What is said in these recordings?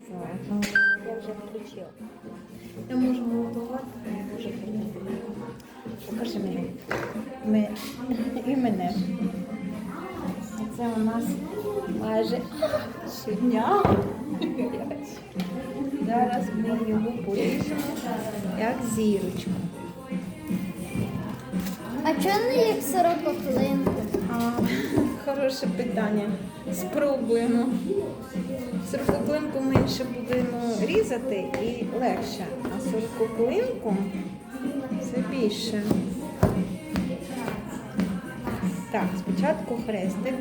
Я вже включила. Я можу готувати, я можу приготувати. Покажи мене. Ми... І мене. Це у нас майже щодня. Зараз ми його поріжемо, як зірочку. А чого не як сорококлинка? Хороше питання. Спробуємо. Сорококлинку менше будемо різати і легше, а сорококлинку все більше. Так, спочатку хрестик.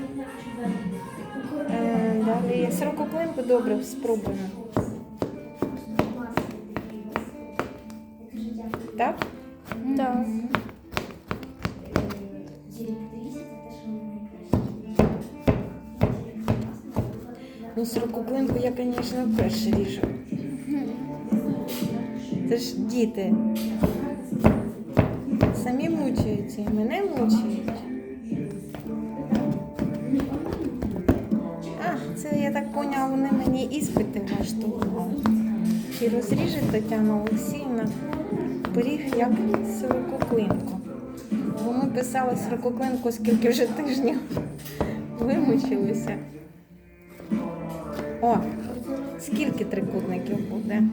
Е, далі сорококлинку добре спробуємо. Так? Так. Ну, сорококлинку я, звісно, вперше ріжу. Це ж діти. Самі мучаються і мене мучають. А, це я так поняла, вони мені іспити влаштували. Чи розріже Тетяна Олексіївна пиріг як сорококлинку. Бо ми писали сорококлинку скільки вже тижнів. Вимучилися. О, скільки трикутників буде?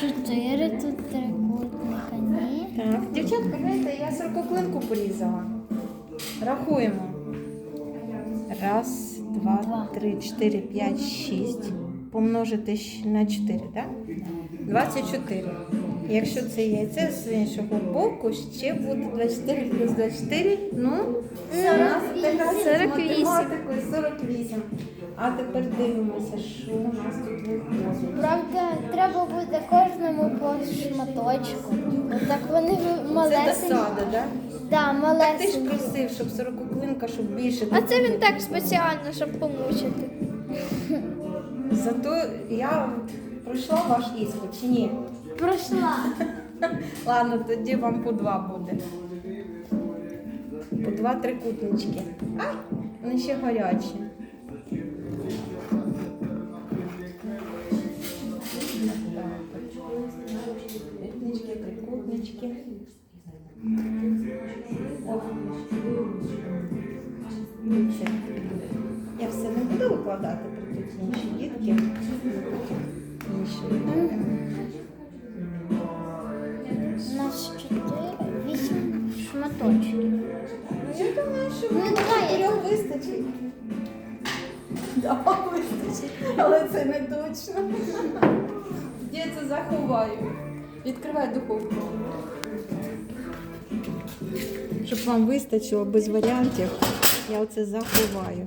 Чотири тут трикутника, ні. Так, дівчатка, знаєте, я сорококлинку порізала. Рахуємо. Раз, два, Два. три, чотири, п'ять, шість. Помножити щ- на 4, так? 24. Якщо це яйце з іншого боку, ще буде 24 плюс 24, ну, у нас така з 48. 48. А тепер дивимося, що у нас тут виходить. Правда, треба буде кожному по шматочку. Так вони ви- Це досада, так? Да, Ти ж малесенькі. просив, щоб сорококлинка, щоб більше. А це він так спеціально, щоб помучити. Зато я пройшла ваш іспит чи ні? Пройшла. Ладно, тоді вам по два буде. По два трикутнички. Ай, вони ще гарячі. Трикутнички, трикутнички. Я все не буду викладати інші дітки. Інші шматочків. Я думаю, що Ну, давай, трьох вистачить. Да, вистачить, але це не точно. Я це заховаю. Відкривай духовку. Щоб вам вистачило без варіантів, я оце заховаю.